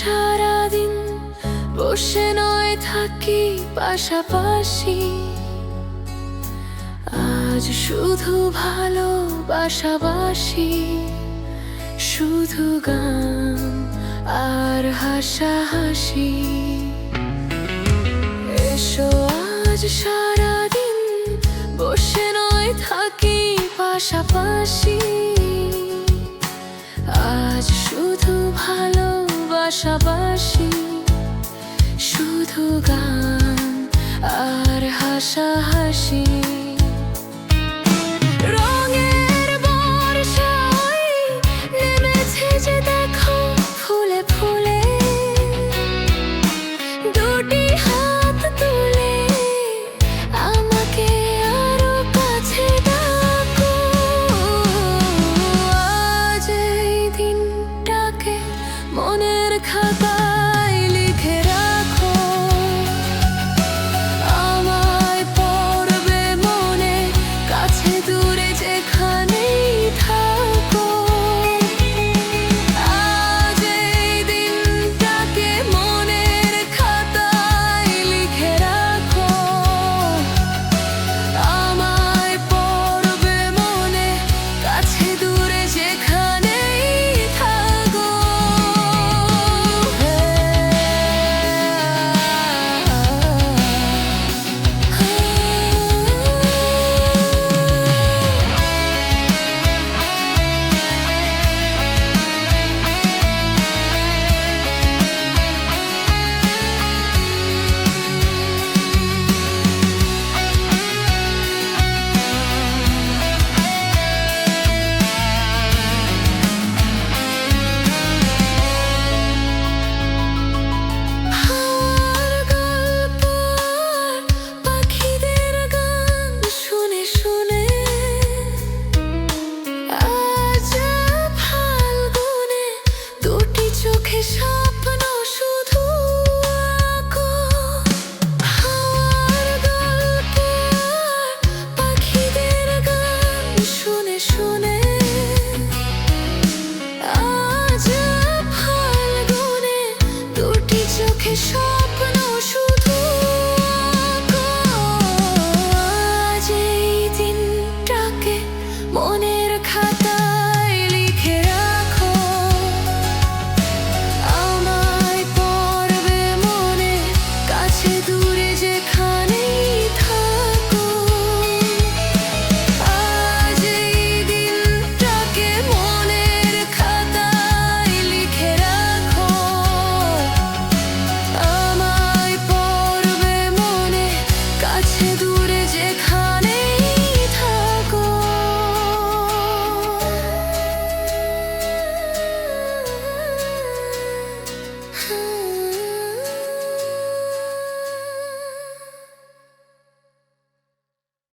সারাদিন বসে নয় থাকি পাশাপাশি, আজ শুধু ভালো বাসাবাসি শুধু গান আর হাসাহাসি। এসো আজ সারাদিন বসে নয় থাকি পাশাপাশি, আজ শুধু ভালোবাসাবাসি। শুধু গান আর হাসাহাসি।